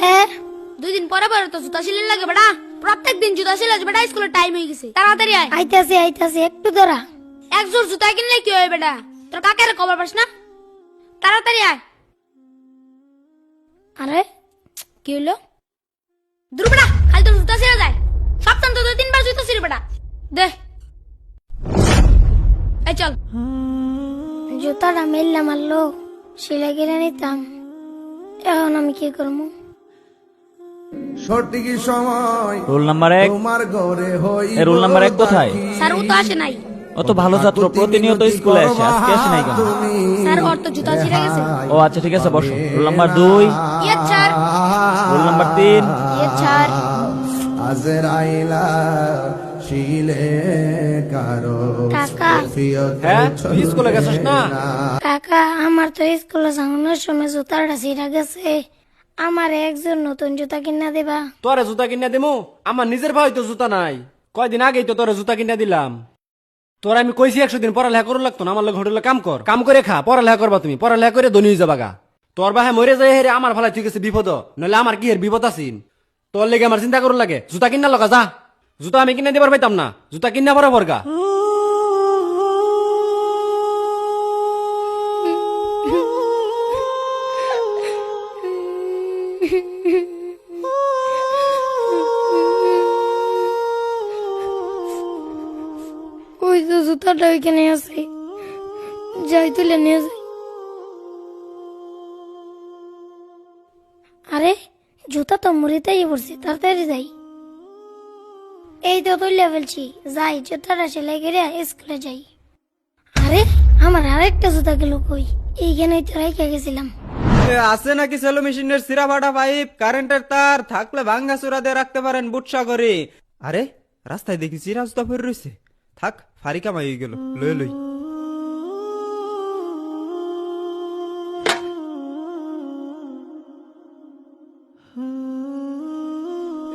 হ্যাঁ? দুই দিন পরে পরে তো জুতা সিলাই লাগে বেটা প্রত্যেক দিন জুতা সিলাই বেটা স্কুলের টাইম হয়ে গেছে। তাড়াতাড়ি আয়। আইতাছি আইতাছি একটু ধরা। এক জোর জুতা কিনলে কি হয় বেটা তোর কাকের খবর পাস না? তাড়াতাড়ি আয়। আরে কি হলো? দূর বেটা খালি তোর জুতা ছিঁড়ে যায়। সপ্তাহ তো দুই তিনবার জুতা ছিঁড়ে বেটা দে। এই চল। জুতাটা মেললে মারলো সিলাই কিনে নিতাম। এখন আমি কি করব সঠিক সময় রোল নাম্বার এক তোমার ঘরে হই এ রোল নাম্বার এক কোথায়? স্যার ও তো আসে নাই। ও তো ভালো ছাত্র প্রতিনিয়ত স্কুলে আসে আজকে আসে নাই কেন? স্যার ওর তো জুতা ছিঁড়ে গেছে। ও আচ্ছা ঠিক আছে বসো। রোল নাম্বার দুই। ইয়ে স্যার। রোল নাম্বার তিন। ইয়ে স্যার। আজরাইলা শিলে কারও কাকা। হ্যাঁ স্কুলে গেছিস না। কাকা আমার তো স্কুলে যাওয়ানোর সময় জুতাটা ছিঁড়া গেছে। আমার একজন নতুন জুতা কিনা দেবা? তোরে জুতা কিনা দিমু? আমার নিজের ভাই তো জুতা নাই। কয়দিন আগেই তো তোরে জুতা কিনা দিলাম। তোর আমি কইছি একশো দিন পড়ালেখা করু লাগতো না, আমার লোক হোটেলে কাম কর। কাম করে খা, পড়ালেখা করবা তুমি। পড়ালেখা করে ধনী যাবা গা তোর বাহে মরে যায় হেরে আমার ভালাই ঠিক আছে বিপদ। নইলে আমার কি এর বিপদ আছিন? তোর লেগে আমার চিন্তা করু লাগে। জুতা কিনা লগা যা। জুতা আমি কিনা দিবার পাইতাম না। জুতা কিনা পরে বরগা জুতাটা ওইখানে আছে। যাই তুলে নিয়ে যাই। আরে, জুতা তো মুড়িতেই পড়ছে, তাড়াতাড়ি যাই। এই তো তুলে ফেলছি, যাই, জুতাটা সেলাই করে স্কুলে যাই। আরে, আমার আরেকটা জুতা গেল কই? তো রেখে গেছিলাম। আছে নাকি সেলো মেশিনের সিরা পাইপ? কারেন্টের তার, থাকলে ভাঙ্গা চূড়া দিয়ে রাখতে পারেন বুটসা করে আরে, রাস্তায় দেখি চিরা জুতা পরে রয়েছে থাক ফারিকা মাই গেল। লই লই।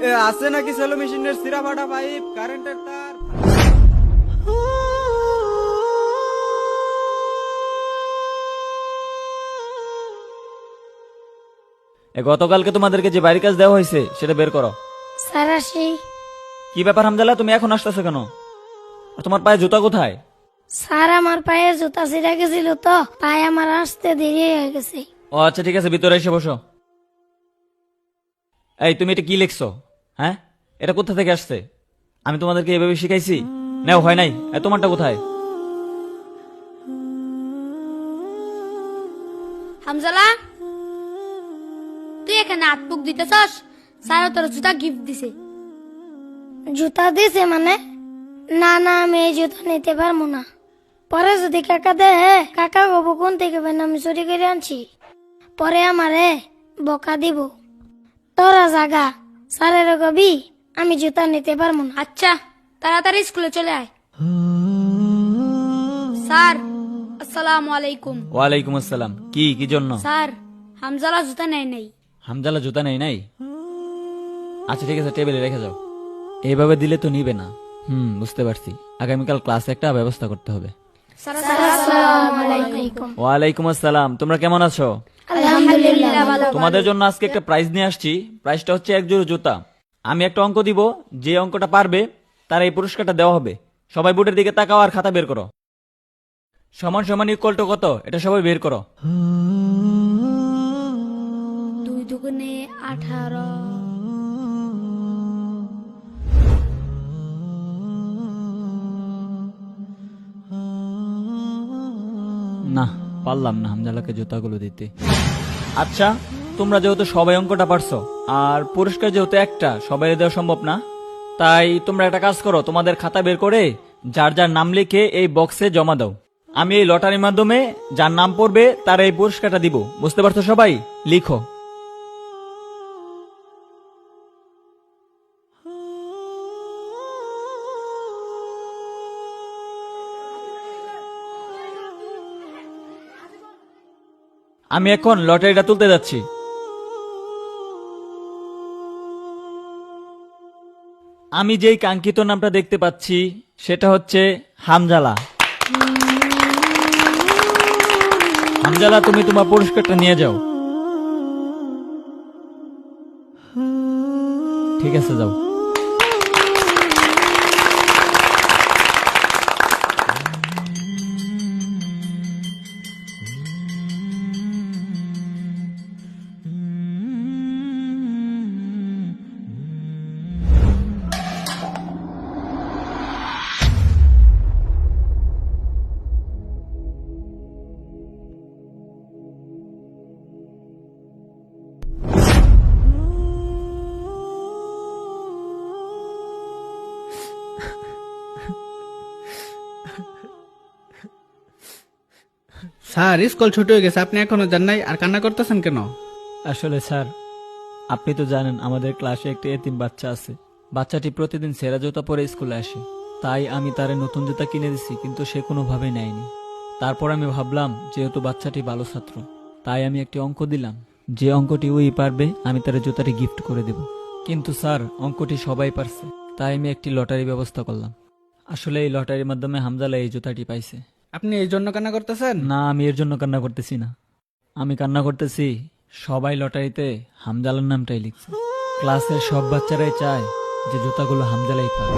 এ, আছে নাকি সেলো মেশিনের সিরা ফাটা পাইপ? কারেন্টের তার। এ গতকালকে তোমাদেরকে যে বাড়ির কাজ দেওয়া হয়েছে সেটা বের করো। স্যার আসি। কি ব্যাপার হামদাল্লাহ তুমি এখন আসতেছো কেন? আর তোমার পায়ে জুতা কোথায়? স্যার আমার পায়ে জুতা ছিঁড়া গেছিল তো পায়ে আমার আসতে দেরি হয়ে গেছে। ও আচ্ছা ঠিক আছে ভিতরে এসে বসো। এই তুমি এটা কি লিখছো? হ্যাঁ? এটা কোথা থেকে আসছে? আমি তোমাদেরকে এভাবে শিখাইছি? নাও হয় নাই। এ তোমারটা কোথায়? হামজালা তুই এখানে হাত পুক দিতেছস? স্যার তোর জুতা গিফট দিছে। জুতা দিছে মানে? না না আমি এই জুতা নিতে পারব না। পরে যদি কাকা দে কাকা গবো কোন থেকে বেন আমি চুরি করে আনছি? পরে আমারে বকা দিব। তোরা জাগা স্যারের কবি আমি জুতা নিতে পারব না। আচ্ছা তাড়াতাড়ি স্কুলে চলে আয়। স্যার আসসালামু আলাইকুম। ওয়ালাইকুম আসসালাম। কি কি জন্য? স্যার হামজালা জুতা নেয় নাই। হামজালা জুতা নেই নাই? আচ্ছা ঠিক আছে টেবিলে রেখে যাও। এইভাবে দিলে তো নিবে না। হুম বুঝতে পারছি। আগামীকাল ক্লাসে একটা ব্যবস্থা করতে হবে। ওয়ালাইকুম আসসালাম তোমরা কেমন আছো? তোমাদের জন্য আজকে একটা প্রাইজ নিয়ে আসছি। প্রাইজটা হচ্ছে এক জোড়া জুতা। আমি একটা অঙ্ক দিব। যে অঙ্কটা পারবে তার এই পুরস্কারটা দেওয়া হবে। সবাই বোর্ডের দিকে তাকাও আর খাতা বের করো। সমান সমান ইকুয়াল টু কত? এটা সবাই বের করো। দুই দুগুণে আঠারো। না, পারলাম না হামজালাকে জুতাগুলো দিতে। আচ্ছা তোমরা যেহেতু সবাই অঙ্কটা পারছ, আর পুরস্কার যেহেতু একটা সবাই দেওয়া সম্ভব না, তাই তোমরা একটা কাজ করো, তোমাদের খাতা বের করে যার যার নাম লিখে এই বক্সে জমা দাও। আমি এই লটারির মাধ্যমে যার নাম পড়বে, তার এই পুরস্কারটা দিব। বুঝতে পারছ সবাই? লিখো। আমি এখন লটারিটা তুলতে যাচ্ছি। আমি যেই কাঙ্ক্ষিত নামটা দেখতে পাচ্ছি, সেটা হচ্ছে হামজালা। হামজালা, তুমি তোমার পুরস্কারটা নিয়ে যাও। ঠিক আছে, যাও। স্যার, স্কুল ছুটি হয়ে গেছে, আপনি এখনও যান নাই, আর কান্না করতেছেন কেন? আসলে স্যার, আপনি তো জানেন আমাদের ক্লাসে একটি এতিম বাচ্চা আছে। বাচ্চাটি প্রতিদিন সেরা জুতা পরে স্কুলে আসে। তাই আমি তারে নতুন জুতা কিনে দিছি, কিন্তু সে কোনোভাবে নেয়নি। তারপর আমি ভাবলাম, যেহেতু বাচ্চাটি ভালো ছাত্র, তাই আমি একটি অঙ্ক দিলাম। যে অঙ্কটি ওই পারবে, আমি তার জুতাটি গিফট করে দেব। কিন্তু স্যার, অঙ্কটি সবাই পারছে, তাই আমি একটি লটারি ব্যবস্থা করলাম। আসলে এই লটারির মাধ্যমে হামজালা এই জুতাটি পাইছে। আপনি এই জন্য কান্না করতেছেন? না, আমি এর জন্য কান্না করতেছি না। আমি কান্না করতেছি, সবাই লটারিতে হামজালার নামটাই লিখছে। ক্লাসের সব বাচ্চারাই চায় যে জুতাগুলো হামজালাই পাবে